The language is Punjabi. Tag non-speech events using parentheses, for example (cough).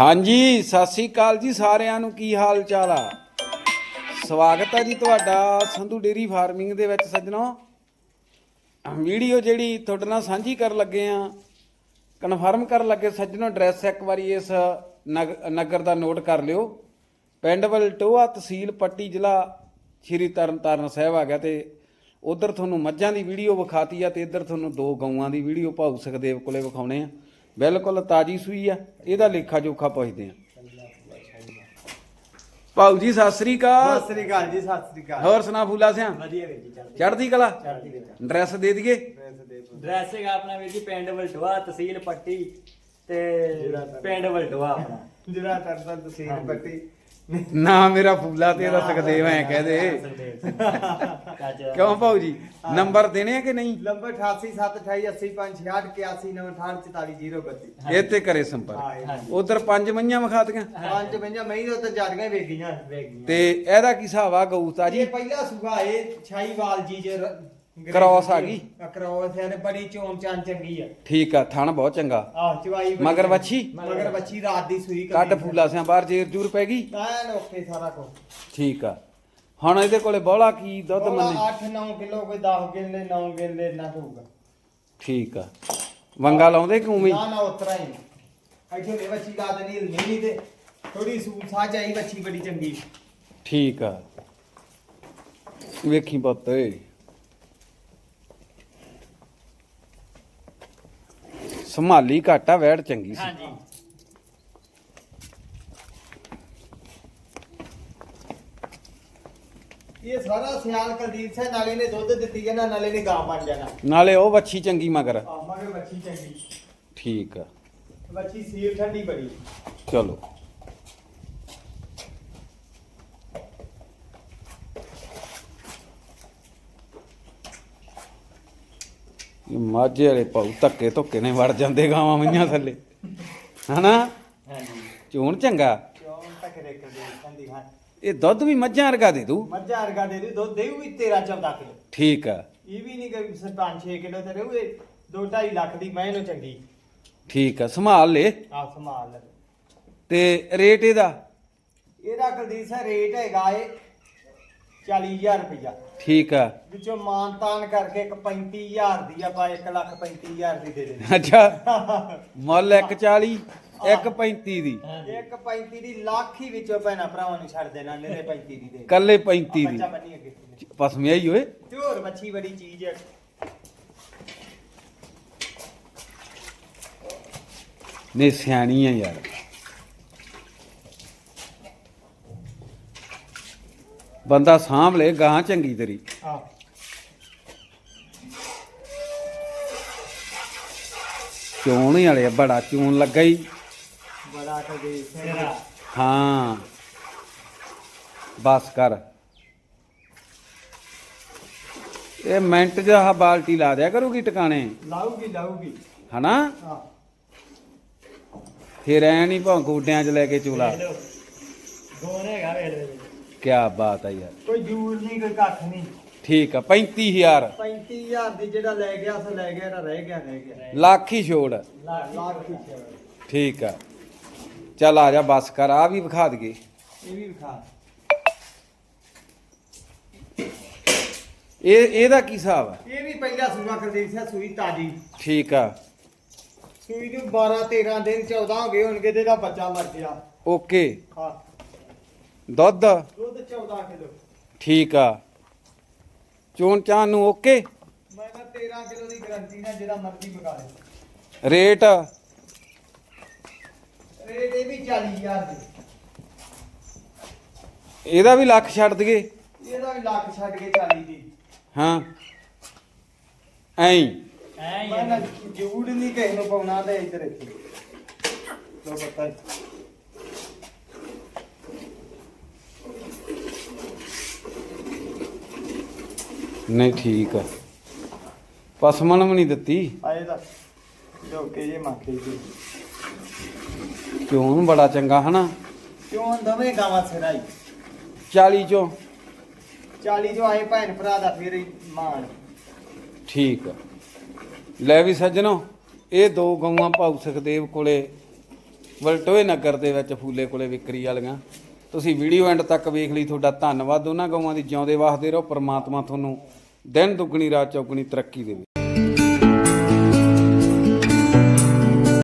ਹਾਂਜੀ, ਸਤਿ ਸ੍ਰੀ ਅਕਾਲ ਜੀ ਸਾਰਿਆਂ ਨੂੰ, ਕੀ ਹਾਲ ਚਾਲ ਆ? ਸਵਾਗਤ ਹੈ ਜੀ ਤੁਹਾਡਾ ਸੰਧੂ ਡੇਰੀ ਫਾਰਮਿੰਗ ਦੇ ਵਿੱਚ ਸੱਜਣੋ। ਵੀਡੀਓ ਜਿਹੜੀ ਤੁਹਾਡੇ ਨਾਲ ਸਾਂਝੀ ਕਰਨ ਲੱਗੇ ਆ, ਕਨਫਰਮ ਕਰਨ ਲੱਗੇ, ਸੱਜਣੋ, ਐਡਰੈਸ ਇੱਕ ਵਾਰੀ ਇਸ ਨਗ- ਨਗਰ ਦਾ ਨੋਟ ਕਰ ਲਿਓ। ਪਿੰਡ ਵਲਟੋਆ ਤਹਿਸੀਲ ਪੱਟੀ ਜ਼ਿਲ੍ਹਾ ਸ਼੍ਰੀ ਤਰਨਤਾਰਨ ਸਾਹਿਬ ਆ ਗਿਆ ਤੇ ਉਧਰ ਤੁਹਾਨੂੰ ਮੱਝਾਂ ਦੀ ਵੀਡੀਓ ਵਿਖਾਤੀ ਆ ਤੇ ਇੱਧਰ ਤੁਹਾਨੂੰ ਦੋ ਗਊਆਂ ਦੀ ਵੀਡੀਓ ਭਾਊ ਸੁਖਦੇਵ ਕੋਲੇ ਵਿਖਾਉਣੇ ਆ। ਬਿਲਕੁਲ ਤਾਜੀ ਸੂਈ ਆ ਇਹਦਾ ਲੇਖਾ ਜੋਖਾ ਪੁੱਛਦੇ ਆ। ਭਾਊ ਜੀ ਸਤਿ ਸ੍ਰੀ ਅਕਾਲ। ਸਤਿ ਸ੍ਰੀ ਅਕਾਲ ਜੀ ਸਤਿ ਸ੍ਰੀ ਅਕਾਲ। ਹੋਰ ਸੁਣਾ ਫੂਲਾ ਸਿਆ? ਵਧੀਆ ਵੀਰ ਜੀ ਚੜ੍ਹਦੀ ਕਲਾ? ਚੜ੍ਹਦੀ ਕਲਾ। ਐਡਰੈਸ ਦੇ ਦਈਏ। ਡਰੈਸ ਹੈਗਾ ਆਪਣਾ ਵੀਰ ਜੀ ਪਿੰਡ ਵਲਟੋਆ ਤਹਿਸੀਲ ਪੱਟੀ ਤੇ। ਪਿੰਡ ਆਪਣਾ। ਜਿਹੜਾ ਤਸੀਲ ਹਾਂਜੀ। ਪੱਟੀ। ਨਾ ਮੇਰਾ ਫੂਲਾ ਤੇ ਇਹਦਾ ਸੁਖਦੇਵ ਐ ਕਹਦੇ ਚਾਚਾ। ਕਿਉਂ ਭਾਊ ਜੀ ਨੰਬਰ ਦੇਣੇ ਆ ਕਿ ਨਹੀਂ? ਨੰਬਰ 8878856568444032 ਇਹ ਤੇ ਕਰੇ ਸੰਪਰਕ। ਉਧਰ ਪੰਜ ਮੰਝਾਂ ਵਿਖਾਤੀਆਂ ਪੰਜ ਪੰਜਾਂ ਮਹੀਂ ਤੋਂ ਤਾਂ ਜਾਰੀਆਂ ਵੇਗੀਆਂ ਵੇਗੀਆਂ ਤੇ ਇਹਦਾ ਕੀ ਹਿਸਾਬ ਆ ਗਊ ਤਾਜੀ? ਇਹ ਪਹਿਲਾ ਸੁਗਾ ਇਹ ਛਾਈਵਾਲ ਜੀ ਜੇ Cross ਆ ਗਈ? ਕ੍ਰੋਸ ਹੈ ਨੇ ਬੜੀ ਚੋਣ ਚਾਂ ਚੰਗੀ ਆ। ਠੀਕ ਆ ਥਣ ਬਹੁਤ ਚੰਗਾ। ਆਹ ਚਵਾਈ ਬੜੀ ਮਗਰ। ਵੱਛੀ? ਮਗਰ ਵੱਛੀ ਰਾਤ ਦੀ ਸੂਈ ਕੱਢ ਫੂਲਾ ਸਿਆਂ ਬਾਹਰ ਜੇਰ ਜੂਰ ਪੈ ਗਈ? ਐਨ ਓਕੇ ਸਾਰਾ ਕੁਝ ਠੀਕ ਆ। ਹੁਣ ਇਹਦੇ ਕੋਲੇ ਬੋਲਾ ਕੀ ਦੁੱਧ ਮੰਨੇ? 8-9 ਕਿਲੋ ਕੋਈ 10 ਕਿਲੇ 9 ਕਿਲੇ ਨਾ ਹੋਊਗਾ। ਠੀਕ ਆ। ਵੰਗਾ ਲਾਉਂਦੇ ਕਿ ਉਵੇਂ? ਨਾ ਨਾ ਉਤਰਾ ਹੀ। ਇੱਥੇ ਨੇ ਬੱਚੀ ਲਾ ਦੇਣੀ ਨਹੀਂ ਤੇ ਥੋੜੀ ਸੂਤ ਸਾਜ ਆਈ ਬੱਚੀ ਬੜੀ ਚੰਗੀ। ਠੀਕ ਆ। ਵੇਖੀ ਪੁੱਤ ਓਏ ਸੰਭਾਲੀ ਘਾਟਾ ਵੈੜ ਚੰਗੀ ਸੀ। ਹਾਂਜੀ। ਇਹ ਸਾਰਾ ਸਿਆਲ ਕੁਲਦੀਪ ਸਿੰਘ ਨਾਲੇ ਨੇ ਦੁੱਧ ਦਿੱਤੀ ਜਾਣਾ ਨਾਲੇ ਨੇ ਗਾਂ ਬਣ ਜਾਣਾ। ਨਾਲੇ ਉਹ ਵੱਛੀ ਚੰਗੀ ਮਗਰ। ਆ ਮਗਰ ਬੱਚੀ ਚੰਗੀ। ਠੀਕ ਆ। ਬੱਚੀ ਸੀਲ ਠੰਡੀ ਬੜੀ। ਚਲੋ। ਇਹ ਮਾਝੇ ਵਾਲੇ ਪਾਉ ਧੱਕੇ ਧੁੱਕੇ ਨੇ ਵੜ ਜਾਂਦੇ ਗਾਵਾਂ ਮਈਆਂ ਥੱਲੇ। ਹਨਾ? ਹਾਂਜੀ ਚੋਣ ਚੰਗਾ? ਕਿਉਂ ਤੱਕ ਦੇ ਕਰ ਦੇ ਠੰਡੀ ਹਾਂ। ਇਹ ਦੁੱਧ ਵੀ ਮੱਝਾਂ ਵਰਗਾ ਦੇ ਦੂ ਮੱਝਾਂ ਵਰਗਾ ਦੇ ਦੂ ਦੁੱਧ ਦੇਊ ਵੀ 13 14 ਕਿਲੋ। ਠੀਕ ਆ। ਇਹ ਵੀ ਨਹੀਂ ਕਿ ਸਰਪੰਚ 6 ਕਿਲੋ ਤੇ ਰਹੂ ਇਹ 2.5 ਲੱਖ ਦੀ ਮੈਂ ਇਹਨੂੰ ਚੰਗੀ। ਠੀਕ ਆ ਸੰਭਾਲ ਲੈ। ਆ ਸੰਭਾਲ ਲੈ। ਤੇ ਰੇਟ ਇਹਦਾ? ਇਹਦਾ ਕੁਲਦੀਪ ਸਿੰਘ ਰੇਟ ਹੈਗਾ ਏ 40000 ਰੁਪਇਆ ਠੀਕ ਆ। ਵਿੱਚੋਂ ਮਾਨਤਾਨ ਕਰਕੇ ਇੱਕ 35000 ਦੀ ਆਪਾਂ 1 ਲੱਖ 35000 ਦੀ ਦੇ ਦੇਣੀ। ਅੱਛਾ। (laughs) ਮੁੱਲ 140 135 ਦੀ। ਇੱਕ 35 ਦੀ ਲੱਖ ਹੀ ਵਿੱਚੋਂ ਭੈਣਾ ਭਰਾਵਾਂ ਨੂੰ ਛੱਡ ਦੇਣਾ ਨੇਰੇ 35 ਦੀ ਦੇ ਕੱਲੇ 35 ਬੱਚਾ ਦੀ। ਬੰਨੀ ਅੱਗੇ। ਪਸਮਿਆ ਹੀ ਓਏ। ਹੋਰ ਬੱਚੀ ਬੜੀ ਚੀਜ਼ ਹੈ ਨੇ ਸਿਆਣੀ ਆ ਯਾਰ। ਬੰਦਾ ਸਾਂਭ ਲੈ ਗਾਂ ਚੰਗੀ ਤੇਰੀ। ਆ ਚੋਣ ਹੀ ਵਾਲੇ ਬੜਾ ਚੂਨ ਲੱਗਾ ਹੀ ਬੜਾ ਕਦੇ ਤੇਰਾ ਹਾਂ। ਬਸ ਕਰ। ਇਹ ਮਿੰਟ ਜਿਹਾ ਬਾਲਟੀ ਲਾ ਦਿਆ ਕਰੂਗੀ ਟਿਕਾਣੇ। ਲਾਊਗੀ ਲਾਊਗੀ। ਹਨਾ? ਆ ਫਿਰ ਐ ਨਹੀਂ ਭਾਂ ਗੋਡਿਆਂ 'ਚ ਲੈ ਕੇ ਚੂਲਾ। ਵੇਖ ਲਓ। ਗੋਨ ਹੈਗਾ ਵੇਖ ਲਓ। ਜੀ। ਕੀ ਬਾਤ ਆ ਯਾਰ। ਕੋਈ ਜੂਰ ਨਹੀਂ ਕੋਈ ਕੱਖ ਨਹੀਂ। ਠੀਕ ਆ 35000 35000 ਦੀ ਜਿਹੜਾ ਲੈ ਗਿਆ ਸੋ ਲੈ ਗਿਆ ਨਾ ਰਹਿ ਗਿਆ ਰਹਿ ਗਿਆ। ਲੱਖ ਹੀ ਛੋੜ। ਲੱਖ ਲੱਖ ਹੀ ਛੇ। ਠੀਕ ਆ। ਚੱਲ ਆ ਜਾ ਬਸ ਕਰ ਆ ਵੀ ਵਿਖਾ ਦਈਏ। ਇਹ ਵੀ ਵਿਖਾ। ਇਹ ਇਹਦਾ ਕੀ ਹਿਸਾਬ ਆ? ਇਹ ਵੀ ਪਹਿਲਾ ਸੂਆ ਕੁਲਦੀਪ ਸਿੰਘ ਸੂਈ ਤਾਜੀ। ਠੀਕ ਆ। ਸੂਈ ਨੂੰ 12 13 ਦਿਨ 14 ਹੋ ਗਏ ਹੋਣਗੇ ਤੇ ਇਹਦਾ ਬੱਚਾ ਮਰ ਗਿਆ। ਓਕੇ। ਹਾਂ। ਦੁੱਧ? ਦੁੱਧ 14 ਕਿਲੋ ਠੀਕ ਆ। ਚੋਣ ਚਾਨ ਨੂੰ ਓਕੇ? ਮੈਂ ਨਾ 13 ਕਿਲੋ ਦੀ ਗਾਰੰਟੀ ਨਾਲ ਜਿਹੜਾ ਮਰਜ਼ੀ ਮਗਾ ਲੈ ਰੇਟ? ਰੇਟ ਇਹ ਵੀ 40000 ਦੀ। ਇਹਦਾ ਵੀ ਲੱਖ ਛੱਡ ਦਈਏ। ਇਹਦਾ ਵੀ ਲੱਖ ਛੱਡ ਕੇ 40 ਦੀ। ਹਾਂ। ਐਂ। ਮੈਂ ਨਾ। ਜੂੜ ਨਹੀਂ ਕਿਸੇ ਨੂੰ ਪਾਉਣਾ ਤੇ ਇੱਧਰ ਇੱਥੇ। ਲੋ ਪਤਾ ਨਹੀਂ ਠੀਕ ਆ। ਪਸਮਨ ਵੀ ਨਹੀਂ ਦਿੱਤੀ। ਆਏ ਦਾ ਜੋ ਕੇ ਜੇ ਮਾਖੇ ਜੀ ਚੋਣ ਬੜਾ ਚੰਗਾ ਹਨਾ? ਕਿਉਂ? ਦਵੇਂ ਗਾਵਾਂ ਸਿਰਾਈ 40 ਚੋਂ। 40 ਜੋ ਆਏ ਭੈਣ ਭਰਾ ਦਾ ਫੇਰ ਹੀ ਮਾਣ। ਠੀਕ ਆ। ਲੈ ਵੀ ਸੱਜਣੋ ਇਹ ਦੋ ਗਊਆਂ ਭਾਊ ਸੁਖਦੇਵ ਕੋਲੇ ਵਲਟੋਏ ਨਗਰ ਦੇ ਵਿੱਚ ਫੂਲੇ ਕੋਲੇ ਵਿਕਰੀ ਵਾਲੀਆਂ। ਤੁਸੀਂ ਵੀਡੀਓ ਐਂਡ ਤੱਕ ਵੇਖ ਲਈ ਤੁਹਾਡਾ ਧੰਨਵਾਦ। ਉਹਨਾਂ ਗਊਆਂ ਦੀ ਜਿਉਂਦੇ ਵਾਸਦੇ ਰਹੋ ਪ੍ਰਮਾਤਮਾ ਤੁਹਾਨੂੰ ਦਿਨ ਦੁੱਗਣੀ ਰਾਤ ਚੌਗਣੀ ਤਰੱਕੀ ਦੇਵੇ